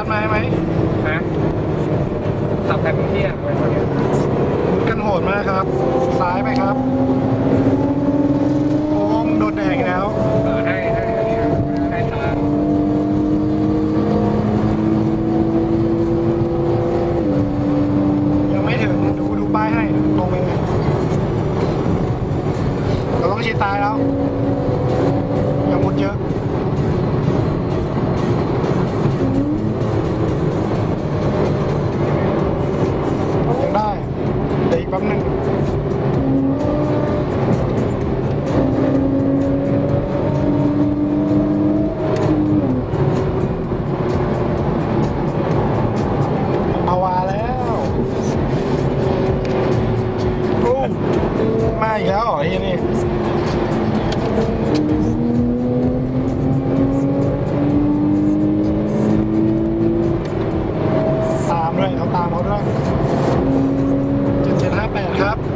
ชัดมาห้ไหมฮะสับแทนเที่ยงไปวันนี้กันโหดมากครับ ซ้ายไปครับ โอ้งโดนแดงแล้วให้ให้ให้ทางยังไม่ถึง ดูดูป้ายให้ ตรงไปเราต้องชิดายแล้วยังมุดเยอะ แป๊บนึงเอาวาแล้วอู้มาอีกแล้วเหรอไอ้นี่ตามด้วยเขาตามเขาด้วย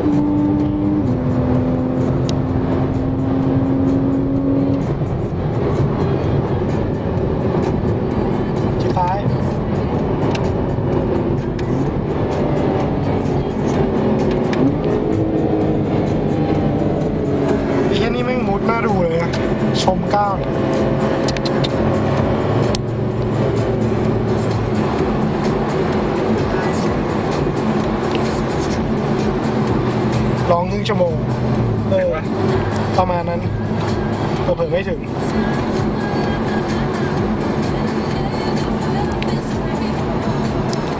ชิดซ้ายไอ้แค่นี้แม่งมุดน่าดูเลยนะชมก้าว รึ่งชั่วโมง เออ ประมาณนั้นเผื่อๆไม่ถึง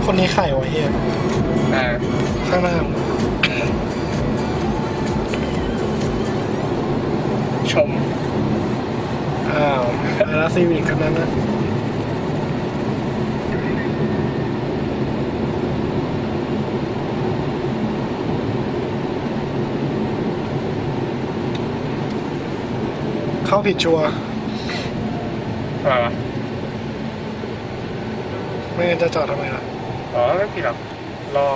คนนี้ไข่วะเฮียเออข้างหน้ามึงชม อ้าวแล้วซีวิกคันนั้นนะ เข้าผิดชัวร์เออไม่งั้นจะจอดทำไมล่ะ อ๋อไม่ผิดหรอกรอ